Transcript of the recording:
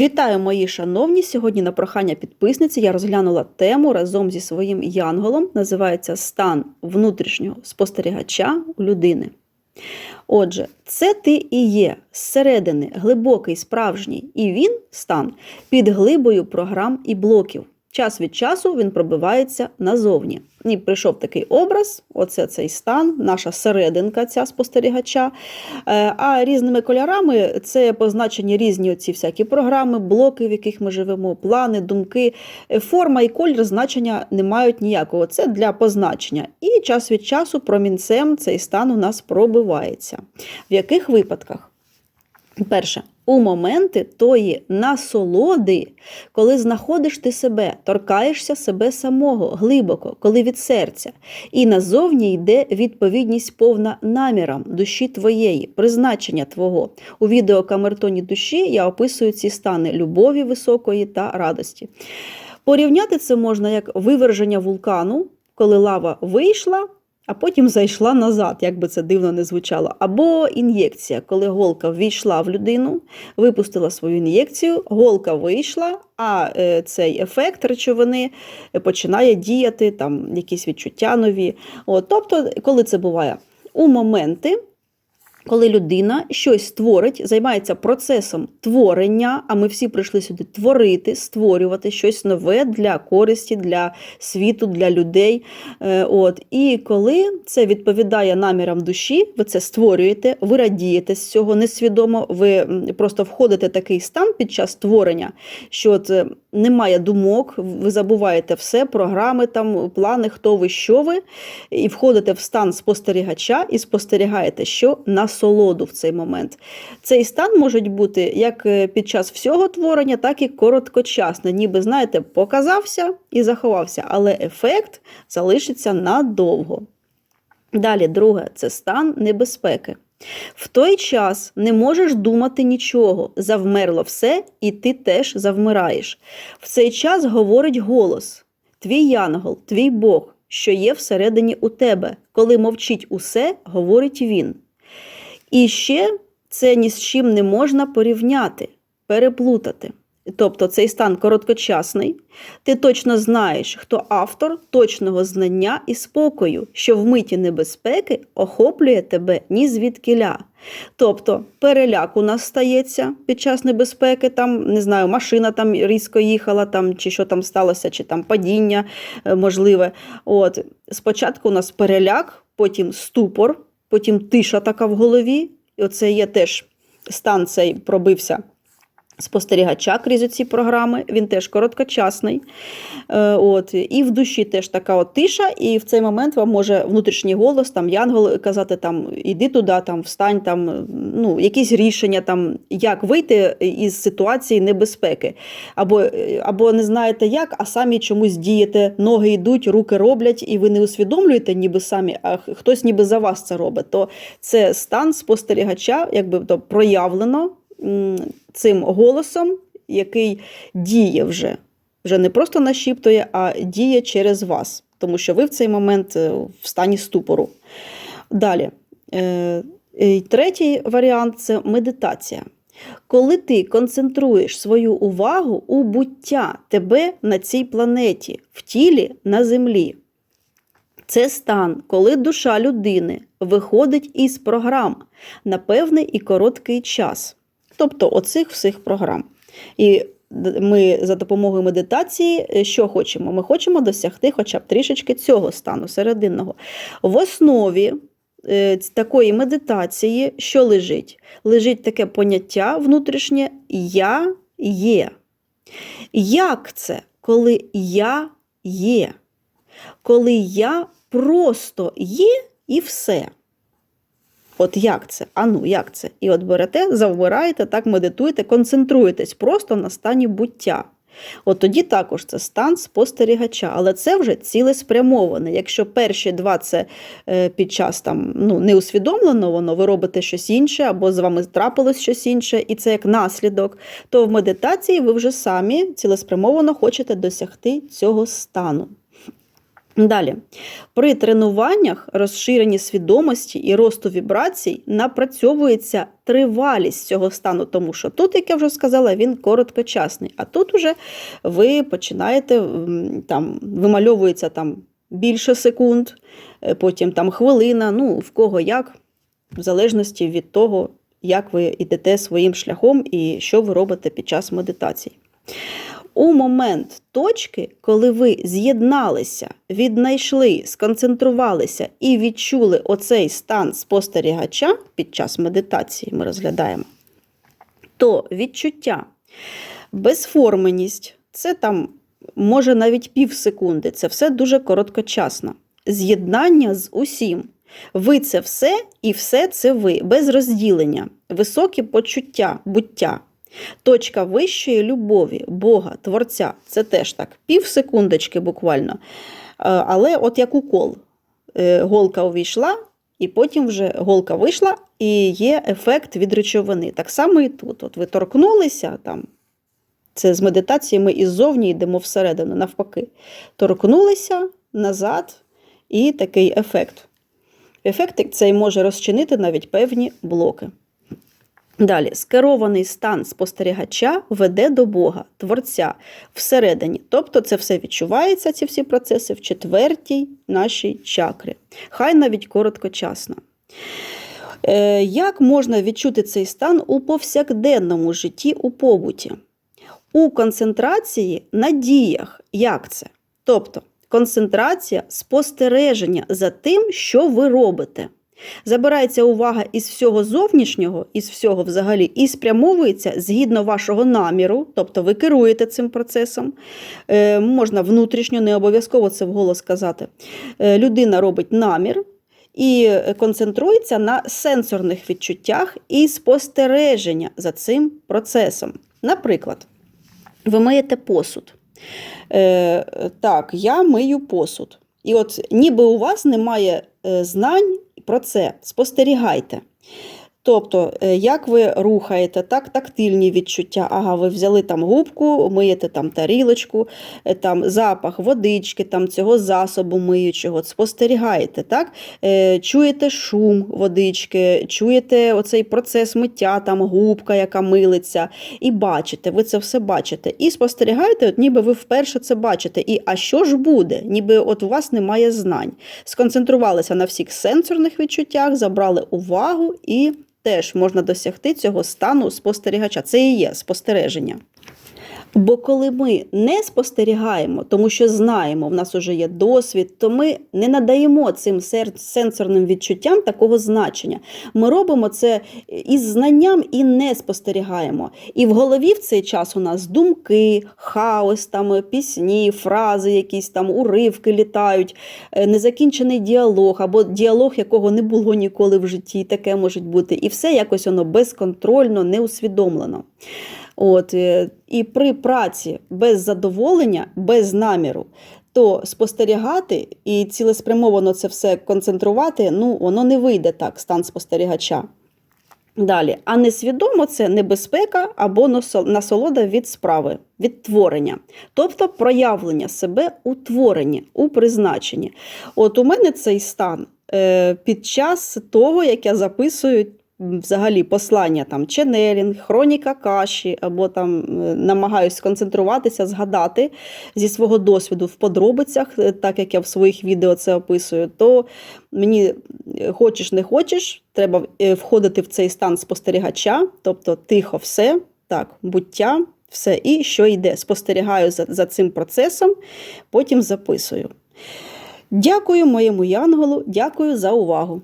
Вітаю, мої шановні! Сьогодні на прохання підписниці я розглянула тему разом зі своїм янголом. Називається Стан внутрішнього спостерігача у людини. Отже, це ти і є зсередини глибокий, справжній, і він стан під глибою програм і блоків. Час від часу він пробивається назовні. І прийшов такий образ, оце цей стан, наша серединка ця спостерігача. Е, А різними кольорами це позначені різні оці всякі програми, блоки, в яких ми живемо, плани, думки. Е, Форма і колір значення не мають ніякого. Це для позначення. І час від часу промінцем цей стан у нас пробивається. В яких випадках? Перше, у моменти тої насолоди, коли знаходиш ти себе, торкаєшся себе самого глибоко, коли від серця, і назовні йде відповідність повна намірам душі твоєї, призначення твого. У відео камертоні душі я описую ці стани любові високої та радості. Порівняти це можна як виверження вулкану, коли лава вийшла, а потім зайшла назад, як би це дивно не звучало. Або ін'єкція, коли голка ввійшла в людину, випустила свою ін'єкцію, голка вийшла, а е, цей ефект речовини починає діяти, там якісь відчуття нові. От, тобто, коли це буває? У моменти. Коли людина щось творить, займається процесом творення, а ми всі прийшли сюди творити, створювати щось нове для користі, для світу, для людей. Е, От. І коли це відповідає намірам душі, ви це створюєте, ви радієте з цього несвідомо, ви просто входите в такий стан під час творення, що от е, немає думок, ви забуваєте все, програми, там, плани, хто ви, що ви, і входите в стан спостерігача і спостерігаєте, що насолоду в цей момент. Цей стан може бути як е, під час всього творення, так і короткочасно. Ніби, знаєте, показався і заховався, але ефект залишиться надовго. Далі, друге, це стан небезпеки. В той час не можеш думати нічого, завмерло все, і ти теж завмираєш. В цей час говорить голос: твій янгол, твій Бог, що є всередині у тебе. Коли мовчить усе, говорить він. І ще це ні з чим не можна порівняти, переплутати. Тобто цей стан короткочасний, ти точно знаєш, хто автор точного знання і спокою, що в миті небезпеки охоплює тебе ні звідкиля. Тобто переляк у нас стається під час небезпеки, там, не знаю, машина там різко їхала, там, чи що там сталося, чи там падіння е, можливе. От. Спочатку у нас переляк, потім ступор, потім тиша така в голові. І оце є теж стан цей пробився спостерігача крізь ці програми, він теж короткочасний. Е, От, І в душі теж така от тиша, і в цей момент вам може внутрішній голос, там янгол казати, там, іди туди, там, встань, там, ну, якісь рішення, там, як вийти із ситуації небезпеки. Або, або не знаєте як, а самі чомусь дієте, ноги йдуть, руки роблять, і ви не усвідомлюєте ніби самі, а хтось ніби за вас це робить. То це стан спостерігача, якби то проявлено цим голосом, який діє вже. Вже не просто нашіптує, а діє через вас, тому що ви в цей момент е, в стані ступору. Далі. Е, і Третій варіант це медитація. Коли ти концентруєш свою увагу у буття тебе на цій планеті, в тілі на землі. Це стан, коли душа людини виходить із програм на певний і короткий час. Тобто оцих всіх програм. І ми за допомогою медитації е, що хочемо? Ми хочемо досягти хоча б трішечки цього стану серединного. В основі е, такої медитації, що лежить? Лежить таке поняття внутрішнє Я є. Як це, коли я є? Коли я просто є і все. От як це? А ну, як це? І от берете, завмираєте, так медитуєте, концентруєтесь просто на стані буття. От тоді також це стан спостерігача, але це вже цілеспрямоване. Якщо перші два це е, під час там ну, неусвідомлено воно, ви робите щось інше, або з вами трапилось щось інше, і це як наслідок, то в медитації ви вже самі цілеспрямовано хочете досягти цього стану. Далі, при тренуваннях розширенні свідомості і росту вібрацій напрацьовується тривалість цього стану, тому що тут, як я вже сказала, він короткочасний. А тут уже ви починаєте там вимальовується там більше секунд, е, потім там хвилина, ну в кого як, в залежності від того, як ви йдете своїм шляхом і що ви робите під час медитацій. У момент точки, коли ви з'єдналися, віднайшли, сконцентрувалися і відчули оцей стан спостерігача під час медитації, ми розглядаємо, то відчуття, безформеність, це там може навіть пів секунди, це все дуже короткочасно. З'єднання з усім. Ви це все і все це ви, без розділення, високі почуття, буття. Точка вищої любові, Бога, Творця це теж так, пів секундочки буквально. Е, Але от як укол, Е, голка увійшла, і потім вже голка вийшла, і є ефект від речовини. Так само і тут. От ви торкнулися там. Це з медитації ми іззовні йдемо всередину, навпаки. Торкнулися назад, і такий ефект. Ефект цей може розчинити навіть певні блоки. Далі, скерований стан спостерігача веде до Бога, Творця всередині. Тобто це все відчувається, ці всі процеси в четвертій нашій чакрі. Хай навіть короткочасно. Е, Як можна відчути цей стан у повсякденному житті у побуті? У концентрації на діях. Як це? Тобто концентрація спостереження за тим, що ви робите. Забирається увага із всього зовнішнього, із всього взагалі, і спрямовується згідно вашого наміру, тобто ви керуєте цим процесом. Е, можна внутрішньо, не обов'язково це вголос сказати. Е, людина робить намір і концентрується на сенсорних відчуттях і спостереження за цим процесом. Наприклад, ви миєте посуд. Е, так, я мию посуд. І от ніби у вас немає е, знань про це, спостерігайте. Тобто, е, як ви рухаєте, так, тактильні відчуття. Ага, ви взяли там губку, миєте там тарілочку, е, там запах водички, там цього засобу миючого, спостерігаєте, так? Е, чуєте шум водички, чуєте оцей процес миття, там губка, яка милиться, і бачите, ви це все бачите. І спостерігаєте, от ніби ви вперше це бачите. І а що ж буде? Ніби от у вас немає знань. Сконцентрувалися на всіх сенсорних відчуттях, забрали увагу і теж можна досягти цього стану спостерігача. Це і є спостереження. Бо коли ми не спостерігаємо, тому що знаємо, в нас вже є досвід, то ми не надаємо цим сенсорним відчуттям такого значення. Ми робимо це із знанням і не спостерігаємо. І в голові в цей час у нас думки, хаос, там, пісні, фрази, якісь там уривки літають, е, незакінчений діалог або діалог, якого не було ніколи в житті, таке може бути. І все якось воно безконтрольно, неусвідомлено. От, е, І при праці без задоволення, без наміру, то спостерігати і цілеспрямовано це все концентрувати, ну, воно не вийде так, стан спостерігача. Далі, а несвідомо це небезпека або насолода від справи, від творення, тобто проявлення себе у творенні, у призначенні. От у мене цей стан е, під час того, як я записую взагалі послання там ченелінг, хроніка каші, або там е, намагаюся сконцентруватися, згадати зі свого досвіду в подробицях, е, так як я в своїх відео це описую, то мені е, хочеш не хочеш, треба входити в цей стан спостерігача, тобто тихо все, так, буття. Все, і що йде. Спостерігаю за, за цим процесом, потім записую. Дякую моєму янголу, дякую за увагу.